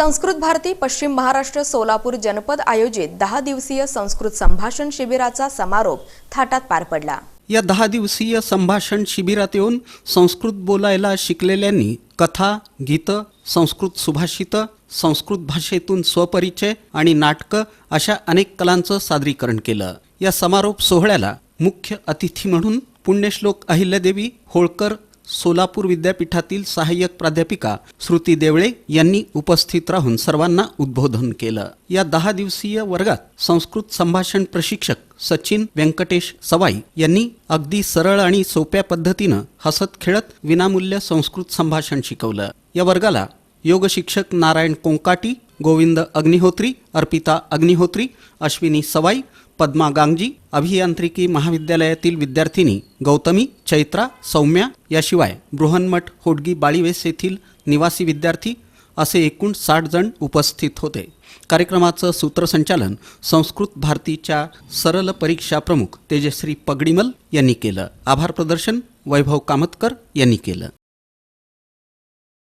संस्कृत भारती पश्चिम महाराष्ट्र सोलापूर जनपद आयोजित दहा दिवसीय संस्कृत संभाषण शिबिराचा समारोप थाटात पार पडला. या दहा दिवसीय संभाषण शिबिरात येऊन संस्कृत बोलायला शिकलेल्यांनी कथा गीतं संस्कृत सुभाषितं संस्कृत भाषेतून स्वपरिचय आणि नाटकं अशा अनेक कलांचं सादरीकरण केलं. या समारोप सोहळ्याला मुख्य अतिथी म्हणून पुण्यश्लोक अहिल्यादेवी होळकर सोलापूर विद्यापीठातील सहाय्यक प्राध्यापिका श्रुती देवळे यांनी उपस्थित राहून सर्वांना उद्बोधन केलं. या दहा दिवसीय वर्गात संस्कृत संभाषण प्रशिक्षक सचिन व्यंकटेश सवाई यांनी अगदी सरळ आणि सोप्या पद्धतीनं हसत खेळत विनामूल्य संस्कृत संभाषण शिकवलं. या वर्गाला योग शिक्षक नारायण कोंकाटी गोविंद अग्निहोत्री अर्पिता अग्निहोत्री अश्विनी सवाई पद्मा गांगजी अभियांत्रिकी महाविद्यालयातील विद्यार्थिनी गौतमी चैत्रा सौम्या याशिवाय बृहन्मठ होडगी बाळीवेस येथील निवासी विद्यार्थी असे एकूण साठ जण उपस्थित होते कार्यक्रमाचं सूत्रसंचालन संस्कृत भारतीच्या सरल परीक्षा प्रमुख तेजश्री पगडीमल यांनी केलं आभार प्रदर्शन वैभव कामतकर यांनी केलं